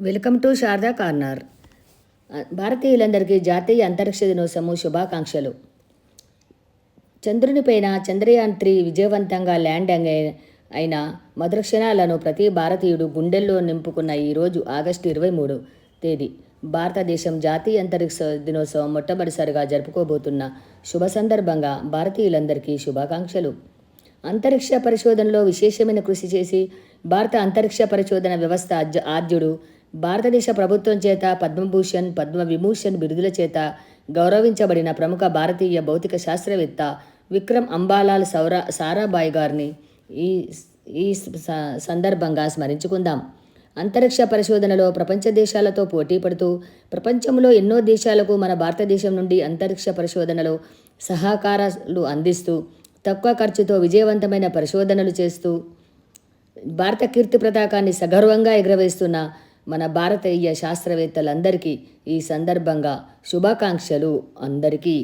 Welcome to Sharada corner. భారతీయులందరికీ జాతీయ అంతరిక్ష దినోత్సవం శుభాకాంక్షలు. చంద్రునిపైన చంద్రయాన్ త్రీ విజయవంతంగా ల్యాండ్ అయి- అయిన మధుర క్షణాలను ప్రతి భారతీయుడు గుండెల్లో నింపుకున్న ఈరోజు ఆగస్టు ఇరవై మూడు తేదీ. భారతదేశం జాతీయ అంతరిక్ష దినోత్సవం మొట్టమొదటిసారిగా జరుపుకోబోతున్న శుభ సందర్భంగా భారతీయులందరికీ శుభాకాంక్షలు. అంతరిక్ష పరిశోధనలో విశేషమైన కృషి చేసి భారత అంతరిక్ష పరిశోధన వ్యవస్థ ఆద్యుడు భారతదేశ ప్రభుత్వం చేత పద్మభూషణ్ పద్మ విభూషణ్ బిరుదుల చేత గౌరవించబడిన ప్రముఖ భారతీయ భౌతిక శాస్త్రవేత్త విక్రమ్ అంబాలాల్ సౌరా సారాభాయ్ గారిని ఈ ఈ స- సందర్భంగా స్మరించుకుందాం. అంతరిక్ష పరిశోధనలో ప్రపంచ దేశాలతో పోటీ పడుతూ ప్రపంచంలో ఎన్నో దేశాలకు మన భారతదేశం నుండి అంతరిక్ష పరిశోధనలో సహకారాలు అందిస్తూ తక్కువ ఖర్చుతో విజయవంతమైన పరిశోధనలు చేస్తూ భారత కీర్తి పతాకాన్ని సగర్వంగా ఎగురవేస్తున్న మన భారతీయ శాస్త్రవేత్తలందరికీ ఈ సందర్భంగా శుభాకాంక్షలు అందరికీ.